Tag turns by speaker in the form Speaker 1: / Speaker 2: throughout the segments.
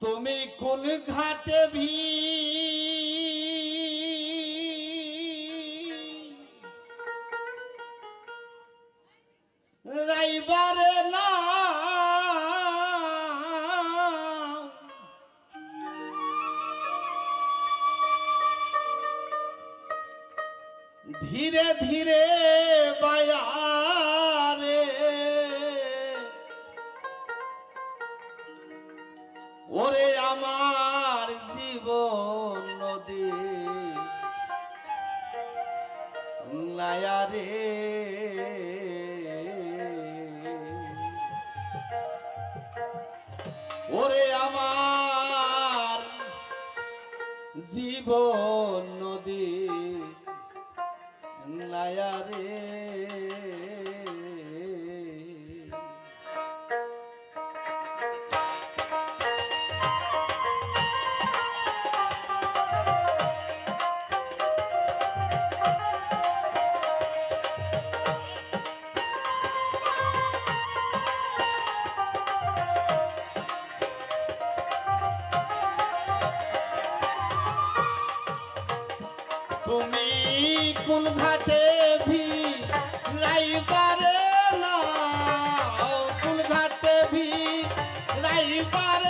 Speaker 1: তুমি কোন ঘাটে ভি? রাইবারে না। ধীরে ধীরে নায়ারে ওরে আমার জীবন তুমি কোন ঘাটে ভি রাইবারে না? কোন ঘাটে ভি রাইবারে না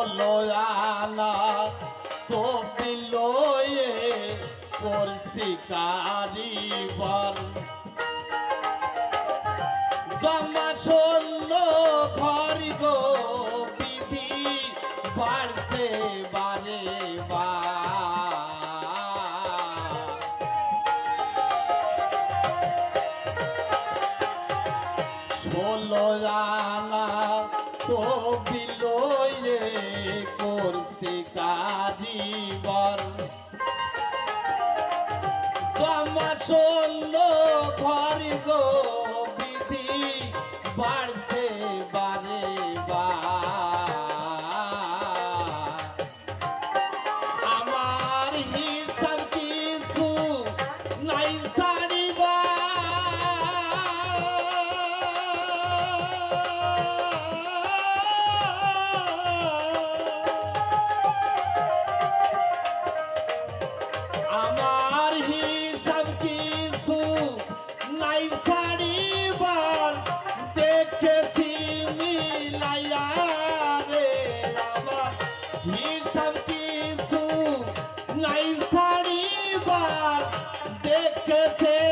Speaker 1: ষোলো আনা তো বিলোয়ে করছি কারিবার জমা ষোলো ঘর গো বিধি, বাড়ছে বারে বা ষোলো তো জমা চলল ঘর গো। দেখেছে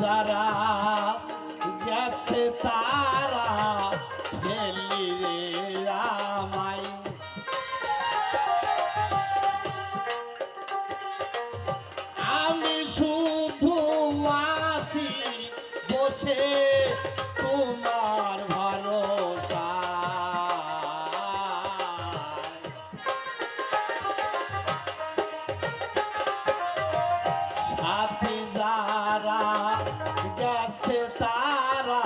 Speaker 1: যারা গেছে তারা গেছে তারা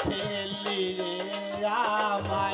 Speaker 1: ফেলি আমায়